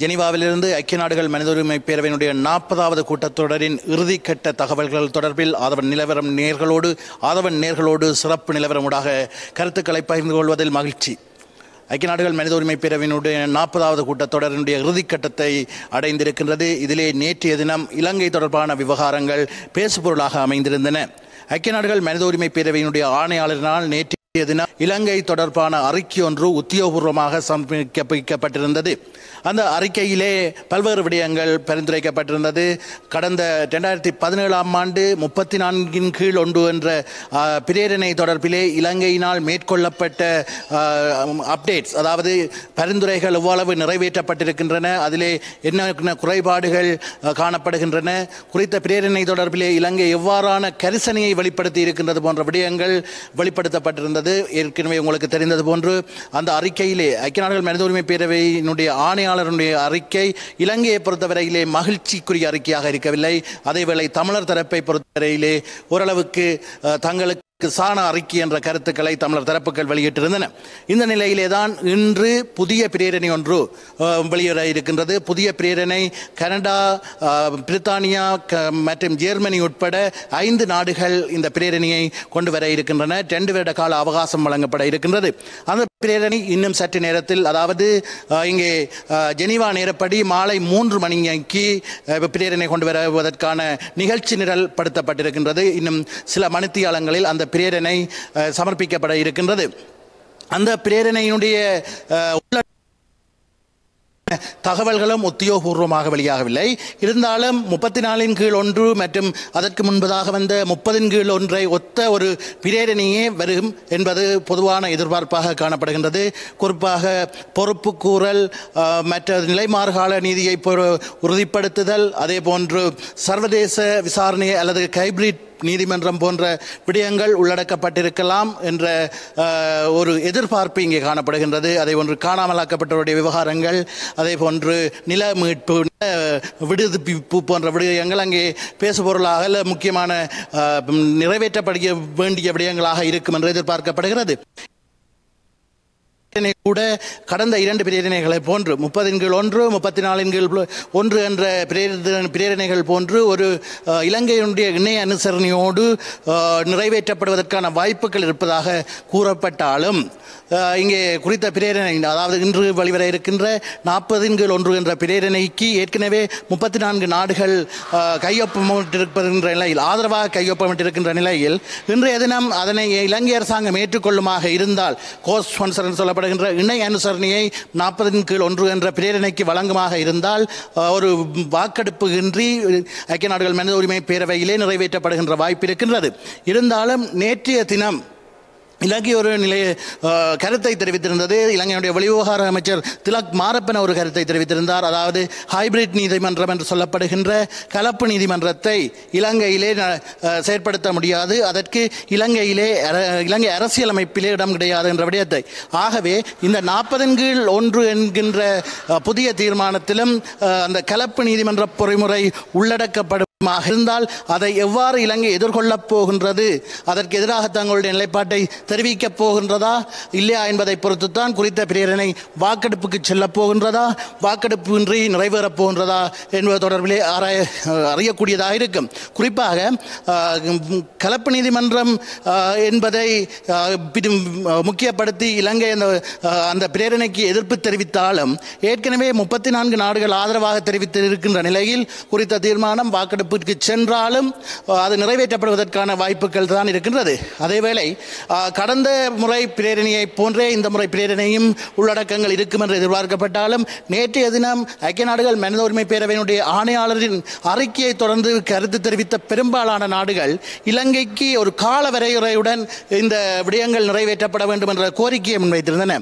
ஜெனீவாவிலிருந்து ஐக்கிய நாடுகள் மனித உரிமை பேரவையினுடைய நாற்பதாவது கூட்டத்தொடரின் இறுதிக்கட்ட தகவல்கள் தொடர்பில் ஆதவன் நிலவரம் நேர்களோடு ஆதவன் நேர்களோடு சிறப்பு நிலவரமுடாக கருத்துக்களை பகிர்ந்து கொள்வதில் மகிழ்ச்சி. ஐக்கிய நாடுகள் மனித உரிமை பேரவையினுடைய நாற்பதாவது கூட்டத்தொடரினுடைய இறுதிக்கட்டத்தை அடைந்திருக்கின்றது. இதிலே நேற்றைய தினம் இலங்கை தொடர்பான விவகாரங்கள் பேசுபொருளாக அமைந்திருந்தன. ஐக்கிய நாடுகள் மனித உரிமை பேரவையினுடைய ஆணையாளரினால் நேற்று இலங்கை தொடர்பான அறிக்கை ஒன்று உத்தியோகபூர்வமாக சமர்ப்பிக்கப்பட்டிருந்தது. அந்த அறிக்கையிலே பல்வேறு விடயங்கள் பரிந்துரைக்கப்பட்டிருந்தது. கடந்த ரெண்டாயிரத்தி பதினேழாம் ஆண்டு முப்பத்தி நான்கின் கீழ் ஒன்று என்ற பிரேரணை தொடர்பிலே இலங்கையினால் மேற்கொள்ளப்பட்ட அப்டேட்ஸ் அதாவது பரிந்துரைகள் எவ்வளவு நிறைவேற்றப்பட்டிருக்கின்றன அதிலே என்ன குறைபாடுகள் காணப்படுகின்றன குறித்த பிரேரணை தொடர்பிலே இலங்கை எவ்வாறான கரிசனையை வெளிப்படுத்தி இருக்கின்றது போன்ற விடயங்கள் வெளிப்படுத்தப்பட்டிருந்தது. ஏற்கனவே உங்களுக்கு தெரிந்தது போன்று அந்த அறிக்கையிலே ஐக்கிய நாடுகள் மனித உரிமை பேரவையினுடைய ஆணையாளருடைய அறிக்கை இலங்கையை பொறுத்தவரையிலே மகிழ்ச்சிக்குரிய அறிக்கையாக இருக்கவில்லை. அதேவேளை தமிழர் தரப்பை பொறுத்தவரையிலே ஓரளவுக்கு தங்களுக்கு சாண அறிக்கை என்ற கருத்துக்களை தமிழர் தரப்புகள் வெளியிட்டிருந்தன. இந்த நிலையிலே தான் இன்று புதிய பிரேரணை ஒன்று வெளியிட இருக்கின்றது. புதிய பிரேரணை கனடா பிரித்தானியா க- மற்றும் ஜெர்மனி உட்பட ஐந்து நாடுகள் இந்த பிரேரணையை கொண்டு வர இருக்கின்றன. ரெண்டு வருட கால அவகாசம் வழங்கப்பட இருக்கின்றது. அந்த பிரேரணை இன்னும் சற்று நேரத்தில் அதாவது இங்கே ஜெனீவா நேரப்படி மாலை மூன்று மணிக்கு பிரேரணை கொண்டு வருவதற்கான நிகழ்ச்சி நிரல் படுத்தப்பட்டிருக்கின்றது. இன்னும் சில மணித்தியாலங்களில் அந்த பிரேரணை சமர்ப்பிக்கப்பட இருக்கின்றது. அந்த பிரேரணையினுடைய உள்ள தகவல்களும் உத்தியோகபூர்வமாக வெளியாகவில்லை. இருந்தாலும் முப்பத்தி நாலின் கீழ் ஒன்று மற்றும் அதற்கு முன்பதாக வந்த முப்பதின் கீழ் ஒன்றை ஒத்த ஒரு பிரேரணியே வரும் என்பது பொதுவான எதிர்பார்ப்பாக காணப்படுகின்றது. குறிப்பாக பொறுப்பு கூறல் மற்ற நிலைமாறுகால நீதியை பொறு- உறுதிப்படுத்துதல் அதே போன்று சர்வதேச விசாரணை அல்லது ஹைபிரிட் நீதிமன்றம் போன்ற விடயங்கள் உள்ளடக்கப்பட்டிருக்கலாம் என்ற ஒரு எதிர்பார்ப்பு இங்கே காணப்படுகின்றது. அதே ஒன்று காணாமலாக்கப்பட்டவருடைய விவகாரங்கள் அதே போன்று நில மீட்பு நில போன்ற விடயங்கள் அங்கே பேசுபொருளாக முக்கியமான அஹ், நிறைவேற்றப்பட வேண்டிய விடயங்களாக இருக்கும் என்று எதிர்பார்க்கப்படுகிறது. கூட கடந்த இரண்டு பிரேரணைகளை போன்று முப்பதின் கீழ் ஒன்று முப்பத்தி நாலின் கீழ் ஒன்று என்ற பிரேர- பிரேரணைகள் போன்று ஒரு இலங்கையினுடைய இணைய அனுசரணையோடு நிறைவேற்றப்படுவதற்கான வாய்ப்புகள் இருப்பதாக கூறப்பட்டாலும் இங்கே குறித்த பிரேரணை அதாவது இன்று வழிவர இருக்கின்ற நாற்பதின் கீழ் ஒன்று என்ற பிரேரணைக்கு ஏற்கனவே முப்பத்தி நான்கு நாடுகள் அஹ், கையொப்பமிட்டிருக்கின்ற நிலையில் ஆதரவாக கையொப்பமிட்டிருக்கின்ற நிலையில் இன்றைய தினம் அதனை இலங்கை அரசாங்கம் ஏற்றுக்கொள்ளுமாக இருந்தால் கோஸ் ஸ்பான்சர் என்று சொல்லப்படுகின்ற இணை அனுசரணையை நாற்பதின் கீழ் ஒன்று என்ற பிரேரணைக்கு வழங்குமாக இருந்தால் ஒரு வாக்கெடுப்பு இன்றி ஐக்கிய நாடுகள் மனித உரிமை பேரவையிலே நிறைவேற்றப்படுகின்ற வாய்ப்பு இருக்கின்றது. இருந்தாலும் நேற்றைய தினம் இலங்கை ஒரு நிலை கருத்தை தெரிவித்திருந்தது. இலங்கையுடைய வெளிவிவகார அமைச்சர் திலக் மாரப்பன் ஒரு கருத்தை தெரிவித்திருந்தார். அதாவது ஹைபிரிட் நீதிமன்றம் என்று சொல்லப்படுகின்ற கலப்பு நீதிமன்றத்தை இலங்கையிலே செயற்படுத்த முடியாது. அதற்கு இலங்கையிலே இலங்கை அரசியலமைப்பிலே இடம் கிடையாது என்ற விடயத்தை. ஆகவே இந்த நாற்பதன் கீழ் ஒன்று என்கின்ற புதிய தீர்மானத்திலும் அந்த கலப்பு நீதிமன்ற பொறிமுறை உள்ளடக்கப்படும் இருந்தால் அதை எவ்வாறு இலங்கை எதிர்கொள்ளப் போகின்றது? அதற்கு எதிராக தங்களுடைய நிலைப்பாட்டை தெரிவிக்கப் போகின்றதா? இல்லையா என்பதை பொறுத்துத்தான் குறித்த பிரேரணை வாக்கெடுப்புக்கு செல்லப் போகின்றதா? வாக்கெடுப்பு இன்றி நிறைவேறப் போகின்றதா என்பது தொடர்பிலே ஆராய அறியக்கூடியதாக இருக்கும். குறிப்பாக கலப்பு நீதிமன்றம் என்பதை முக்கியப்படுத்தி இலங்கை அந்த அந்த பிரேரணைக்கு எதிர்ப்பு தெரிவித்தாலும் ஏற்கனவே முப்பத்தி நான்கு நாடுகள் ஆதரவாக தெரிவித்து இருக்கின்ற நிலையில் குறித்த தீர்மானம் வாக்கெடுப்பு வாக்கெடுப்பிற்கு சென்றாலும் அது நிறைவேற்றப்படுவதற்கான வாய்ப்புகள் தான் இருக்கின்றது. அதேவேளை கடந்த முறை பிரேரணையை போன்றே இந்த முறை பிரேரணையும் உள்ளடக்கங்கள் இருக்கும் என்று எதிர்பார்க்கப்பட்டாலும் நேற்றைய தினம் ஐக்கிய நாடுகள் மனித உரிமை பேரவையினுடைய ஆணையாளரின் அறிக்கையை தொடர்ந்து கருத்து தெரிவித்த பெரும்பாலான நாடுகள் இலங்கைக்கு ஒரு கால வரையுறையுடன் இந்த விடயங்கள் நிறைவேற்றப்பட வேண்டும் என்ற கோரிக்கையை முன்வைத்திருந்தன.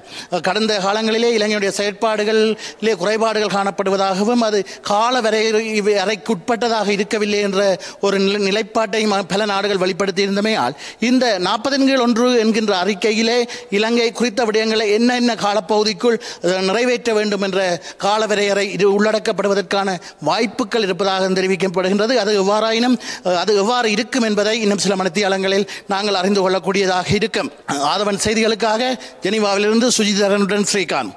கடந்த காலங்களிலே இலங்கையுடைய செயற்பாடுகளிலே குறைபாடுகள் காணப்படுவதாகவும் அது கால வரையறைக்குட்பட்டதாக அறைக்குட்பட்டதாக ஏற்கவில்லை என்ற ஒரு நில நிலைப்பாட்டை பல நாடுகள் வெளிப்படுத்தியிருந்தமையால் இந்த நாற்பதின் கீழ் ஒன்று என்கின்ற அறிக்கையிலே இலங்கை குறித்த விடயங்களை என்ன என்ன காலப்பகுதிக்குள் நிறைவேற்ற வேண்டும் என்ற காலவரையறை இது உள்ளடக்கப்படுவதற்கான வாய்ப்புகள் இருப்பதாக தெரிவிக்கப்படுகின்றது. அது எவ்வாறாயினும் அது எவ்வாறு இருக்கும் என்பதை இன்னும் சில மணித்தியாலங்களில் நாங்கள் அறிந்து கொள்ளக்கூடியதாக இருக்கும். ஆதவன் செய்திகளுக்காக ஜெனீவாவிலிருந்து சுஜிதரனுடன் ஸ்ரீகாந்த்.